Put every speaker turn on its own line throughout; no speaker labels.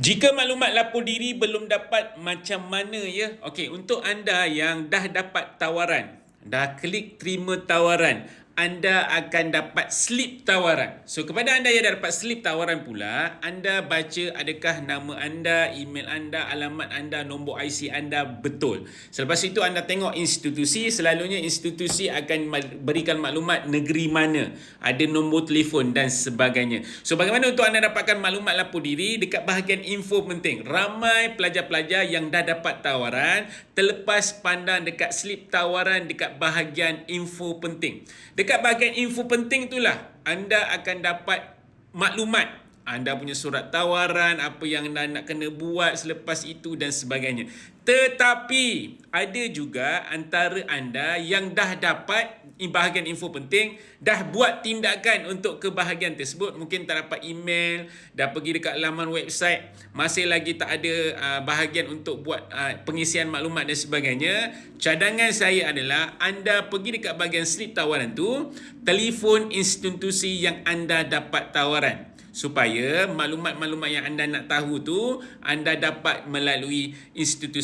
Jika maklumat lapor diri belum dapat macam mana ya? Okey, untuk anda yang dah dapat tawaran, dah klik terima tawaran, anda akan dapat slip tawaran. So kepada anda yang dapat slip tawaran pula, anda baca adakah nama anda, email anda, alamat anda, nombor IC anda betul. Selepas itu anda tengok institusi, selalunya institusi akan berikan maklumat negeri mana, ada nombor telefon dan sebagainya. So bagaimana untuk anda dapatkan maklumat lapor diri dekat bahagian info penting. Ramai pelajar-pelajar yang dah dapat tawaran terlepas pandang dekat slip tawaran dekat bahagian info penting. Dekat bahagian info penting itulah anda akan dapat maklumat anda punya surat tawaran, apa yang anda nak kena buat selepas itu dan sebagainya. Tetapi ada juga antara anda yang dah dapat bahagian info penting, dah buat tindakan untuk ke bahagian tersebut. Mungkin tak dapat email, dah pergi dekat laman website, masih lagi tak ada uh, bahagian untuk buat uh, pengisian maklumat dan sebagainya. Cadangan saya adalah anda pergi dekat bahagian slip tawaran tu, telefon institusi yang anda dapat tawaran supaya maklumat-maklumat yang anda nak tahu tu anda dapat melalui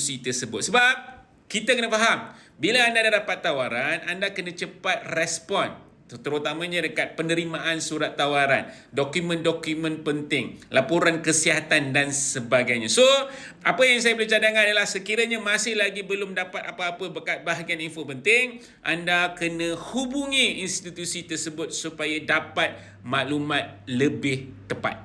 institusi tersebut. Sebab kita kena faham, bila anda dah dapat tawaran, anda kena cepat respon terutamanya dekat penerimaan surat tawaran, dokumen-dokumen penting, laporan kesihatan dan sebagainya. So, apa yang saya boleh cadangkan adalah sekiranya masih lagi belum dapat apa-apa berkat bahagian info penting, anda kena hubungi institusi tersebut supaya dapat maklumat lebih tepat.